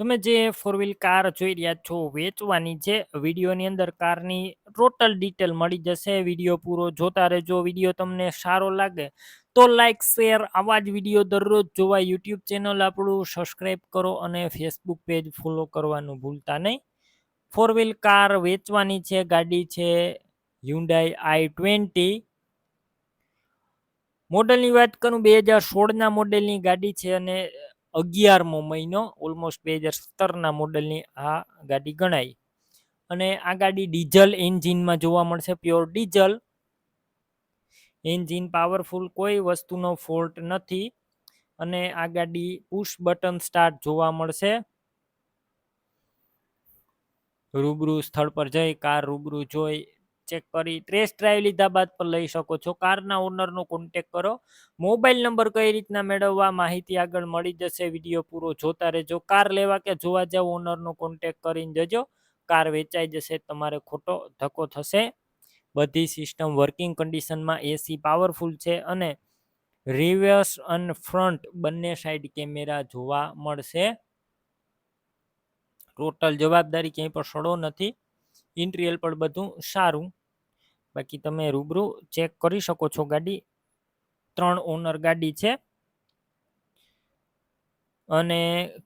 તમે જે four wheel car જોઈ રહ્યા છો, વેચવાની છે વિડીયોની અંદર કારની ટોટલ ડિટેલ મળી જશે. વીડિયો પૂરો જોતા રહેજો. વીડિયો તમને સારો લાગે તો લાઈક શેર આવા જ વીડિયો દરરોજ જોવા યુટ્યુબ ચેનલ આપણું સબસ્ક્રાઈબ કરો અને ફેસબુક પેજ ફોલો કરવાનું ભૂલતા નહીં. ફોર વ્હીલ કાર વેચવાની છે, ગાડી છે હ્યુન્ડાઈ આઈ ટ્વેન્ટી મોડલની વાત કરું, બે હજાર સોળના મોડેલની ગાડી છે અને અગિયારમો મહિનો ઓલમોસ્ટ બે હજાર સત્તરના મોડલની આ ગાડી ગણાય અને આ ગાડી ડીઝલ એન્જિનમાં જોવા મળશે, પ્યોર ડીઝલ. એન્જિન પાવરફુલ કોઈ વસ્તુનો ફોલ્ટ નથી. અને આ ગાડી પુશ બટન સ્ટાર્ટ જોવા મળશે. રૂબરૂ સ્થળ પર જઈ, કાર રૂબરૂ જોઈ ચેક કરી ટ્રેસ ડ્રાઈવ લીધા બાદ પણ લઈ શકો છો. કારના ઓનરનો કોન્ટેક કરો. મોબાઈલ નંબર કઈ રીતના મેળવવા, માહિતી આગળ મળી જશે વીડિયો પૂરો જોતા રહેજો. કાર લેવા કે જોવા જાવ ઓનરનો કોન્ટેક કરીને જજો. કાર વેચાઈ જશે, તમારે ખોટો ધક્કો થશે. બધી સિસ્ટમ વર્કિંગ કન્ડિશનમાં એસી પાવરફુલ છે અને રિવર્સ અને ફ્રન્ટ બંને સાઈડ કેમેરા જોવા મળશે. ટોટલ જવાબદારી ક્યાંય પણ સડો નથી. ઇન્ટિરિયર પણ બધું સારું. બાકી તમે રૂબરૂ ચેક કરી શકો છો ગાડી. ત્રણ ઓનર ગાડી છે. અને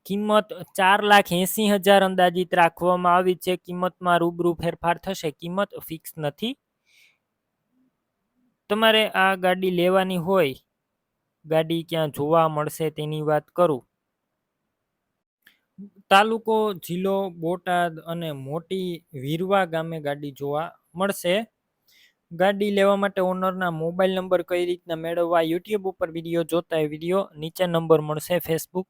કિંમત ચાર લાખ એંસી હજાર અંદાજિત રાખવામાં આવી છે. કિંમતમાં રૂબરૂ ફેરફાર થશે. કિંમત ફિક્સ નથી. તમારે આ ગાડી લેવાની હોય, ગાડી ક્યાં જોવા મળશે તેની વાત કરું. તાલુકો, જિલ્લો, બોટાદ અને મોટી વીરવા ગામે ગાડી જોવા મળશે. ગાડી લેવા માટે ઓનરના મોબાઈલ નંબર કઈ રીતના મેળવવા યુટ્યુબ ઉપર વીડિયો જોતા વીડિયો નીચે નંબર મળશે. ફેસબુક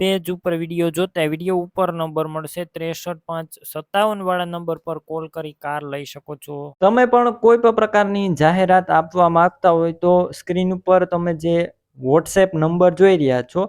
પેજ ઉપર વીડિયો જોતા વીડિયો ઉપર નંબર મળશે. ત્રેસઠ પાંચ સત્તાવન વાળા નંબર પર કોલ કરી કાર લઈ શકો છો. તમે પણ કોઈ પણ પ્રકારની જાહેરાત આપવા માંગતા હોય તો સ્ક્રીન ઉપર તમે જે વોટ્સએપ નંબર જોઈ રહ્યા છો